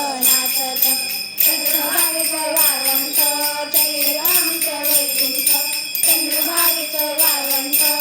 नाचत नाचत चंद्रभागेचं वाळवंट चैरामीचं वैकुंठ चंद्रभागेचं वाळवंट.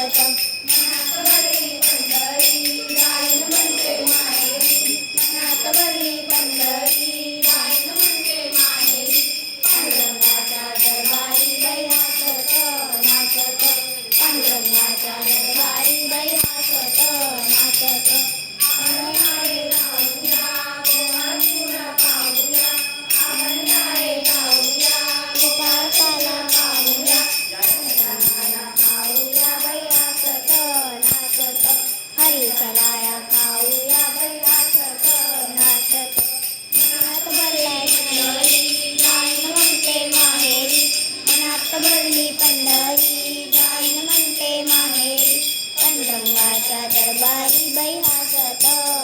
妈妈 they have a dog. Oh.